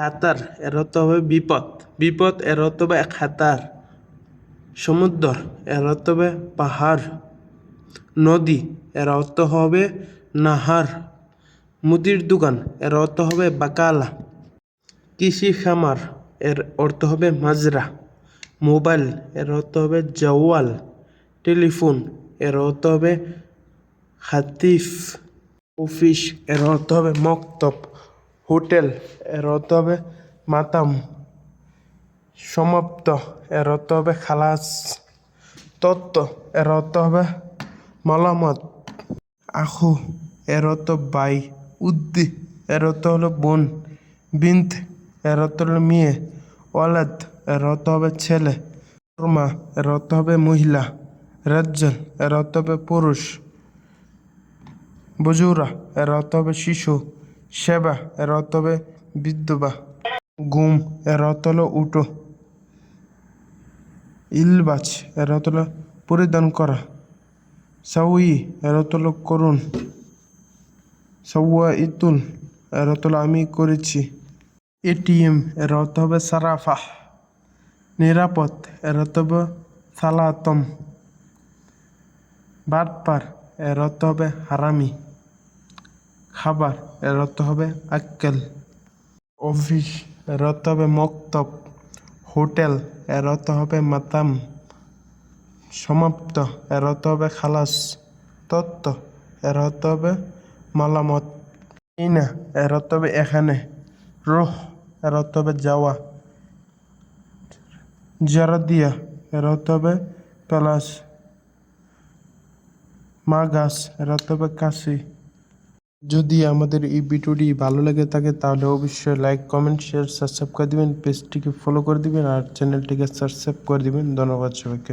খাতার এর অর্থ হবে বিপদ। বিপদ এর অর্থ হবে খাতার। সমুদ্র এর অর্থ হবে পাহাড়। নদী এর অর্থ হবে নাহার। মুদির দোকান এর অর্থ হবে বাকালা। কৃষি খামার এর অর্থ হবে মাজরা। মোবাইল এর অর্থ হবে জওয়াল। টেলিফোন এর অর্থ হবে হাতিফ। অফিস এর অর্থ হবে মক্তব। হোটেল এর অর্থ হবে, মাতাম। সমাপ্ত এর অর্থ হবে, খালাস। তত্ত্ব এর অর্থ হবে, মালামত। আখু এর অর্থ বাই। উদ্দি এর অর্থ হলো বোন। বিন্ত এর অর্থ হলো মেয়ে। ওয়ালাদ এর অর্থ হবে ছেলে। কর্মা এর অর্থ হবে মহিলা। রাজ্জাল এর অর্থ হবে পুরুষ। বজুরা এর অর্থ হবে শিশু। সেবা এর অর্থ হবে বিধবা গুম এর অর্থ হলো উটো। ইলবাজ এর অর্থ হলো পরিধান করা। সাউই এর অর্থ হলো করুন। সাউয়া ইতুন এর অর্থ হলো আমি করেছি। এটিএম এর অর্থ হবে সারাফা নিরাপদ এর অর্থ হবে সালাতম। বাটপার এর অর্থ হবে হারামি। খাবার এর অর্থ হবে আক্কেল। অফিস এর অর্থ হবে মক্তব। হোটেল এর অর্থ হবে মাতাম। সমাপ্ত এর অর্থ হবে খালাস। তত্ত্ব এর অর্থ হবে মালামত। ইনা এর অর্থ হবে এখানে। রোহ এর অর্থ হবে যাওয়া। জারাদিয়া এর অর্থ হবে প্লাস মা গাছ এর অর্থ হবে কাশি। যদি আমাদের এই ভিডিওটি ভালো লাগে থাকে, তাহলে অবশ্যই লাইক কমেন্ট শেয়ার সাবস্ক্রাইব করে দিবেন পেজটিকে ফলো করে দিবেন, আর চ্যানেলটিকে সাবস্ক্রাইব করে দিবেন। ধন্যবাদ সবাইকে।